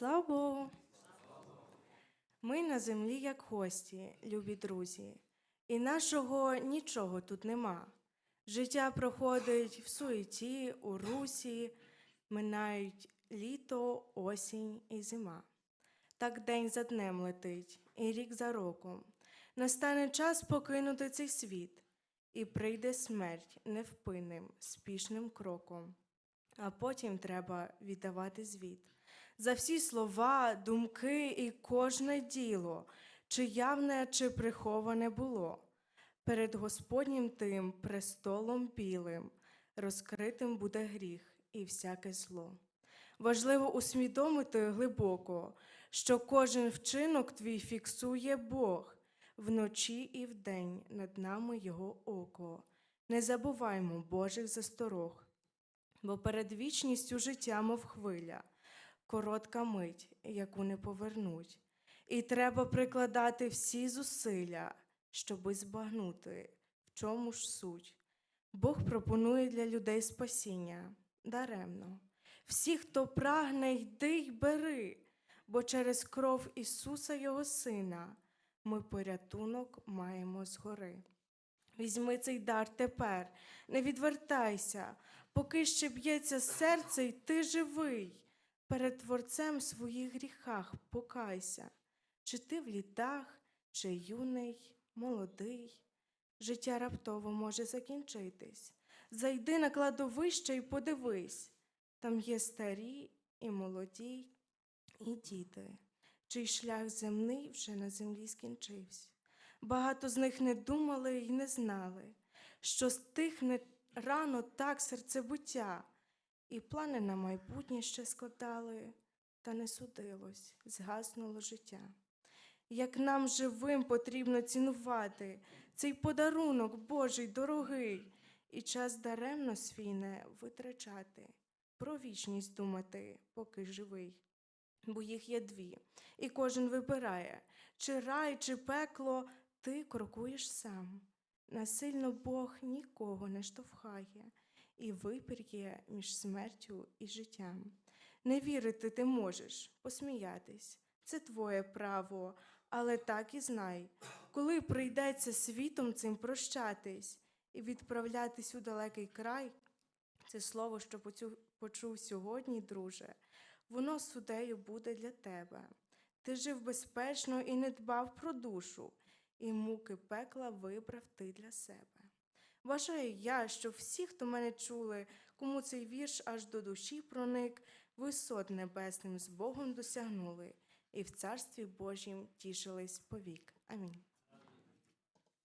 Слава Богу! Ми на землі, як гості, любі друзі, і нашого нічого тут нема. Життя проходить в суеті, у русі, минають літо, осінь і зима. Так день за днем летить, і рік за роком. Настане час покинути цей світ, і прийде смерть невпинним, спішним кроком. А потім треба віддавати звіт за всі слова, думки і кожне діло, чи явне, чи приховане було. Перед Господнім тим престолом білим розкритим буде гріх і всяке зло. Важливо усвідомити глибоко, що кожен вчинок твій фіксує Бог вночі і вдень над нами Його око. Не забуваймо Божих засторог, бо перед вічністю життя, мов хвиля, коротка мить, яку не повернуть. І треба прикладати всі зусилля, щоби збагнути, в чому ж суть. Бог пропонує для людей спасіння даремно. Всі, хто прагне, йди й бери, бо через кров Ісуса Його Сина ми порятунок маємо згори. Візьми цей дар тепер, не відвертайся, поки ще б'ється серце, й ти живий. Перед Творцем в своїх гріхах покайся, чи ти в літах, чи юний, молодий. Життя раптово може закінчитись. Зайди на кладовище і подивись. Там є старі і молоді, і діти, чий шлях земний вже на землі скінчився. Багато з них не думали і не знали, що стихне рано так серцебуття, і плани на майбутнє ще складали, та не судилось, згаснуло життя. Як нам живим потрібно цінувати цей подарунок Божий дорогий, і час даремно свій не витрачати, про вічність думати, поки живий. Бо їх є дві, і кожен вибирає, чи рай, чи пекло, ти крокуєш сам. Насильно Бог нікого не штовхає, і вибір є між смертю і життям. Не вірити ти можеш, посміятись, це твоє право, але так і знай, коли прийдеться світом цим прощатись і відправлятись у далекий край, це слово, що почув сьогодні, друже, воно судею буде для тебе. Ти жив безпечно і не дбав про душу, і муки пекла вибрав ти для себе. Вважаю я, що всі, хто мене чули, кому цей вірш аж до душі проник, висот небесним з Богом досягнули, і в Царстві Божім тішились повік. Амінь.